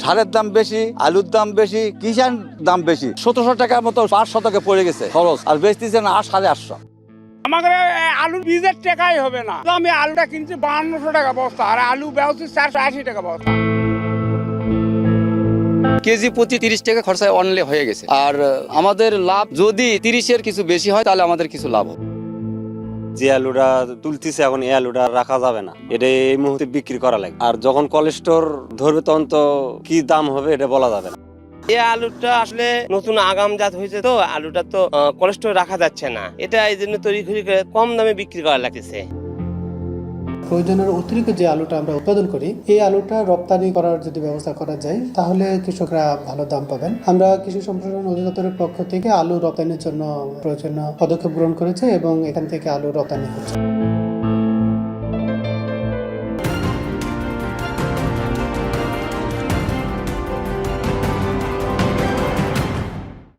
সারের দাম বেশি আলুর দাম বেশি কিষান দাম বেশি। সতেরোশো টাকার মতো পাঁচ শতকে পড়ে গেছে খরচ আর বেচতেছেন আট সাড়ে আটশো। আমাদের আলুর বীজের টাকাই হবে না। তো আমি আলুটা কিনছি বাহান্নশো টাকা বস্তা আর আলু বেচছি চারশো আশি টাকা বস্তা। কেজি প্রতি তিরিশ টাকা খরচায় অনলে হয়ে গেছে। আর আমাদের লাভ যদি তিরিশের কিছু বেশি হয় তাহলে আমাদের কিছু লাভ হবে। যে আলুটা তুলতেছে এখন এই আলুটা রাখা যাবে না। এটা এই মুহূর্তে বিক্রি করা লাগে। আর যখন কোলেস্টোর ধরবে তখন তো কি দাম হবে এটা বলা যাবে না। এই আলুটা আসলে নতুন আগাম জাত হয়েছে তো, আলুটা তো কোলেস্টোর রাখা যাচ্ছে না। এটা এই জন্য তৈরি করে কম দামে বিক্রি করা লাগতেছে। প্রয়োজনের অতিরিক্ত যে আলুটা আমরা উৎপাদন করি, এই আলুটা রপ্তানি করার যদি ব্যবস্থা করা যায়, তাহলে কৃষকরা ভালো দাম পাবেন। আমরা কৃষি সম্প্রসারণ অধিদপ্তরের পক্ষ থেকে আলু রপ্তানির জন্য প্রয়োজনীয় পদক্ষেপ গ্রহণ করেছে এবং এখান থেকে আলু রপ্তানি হচ্ছে।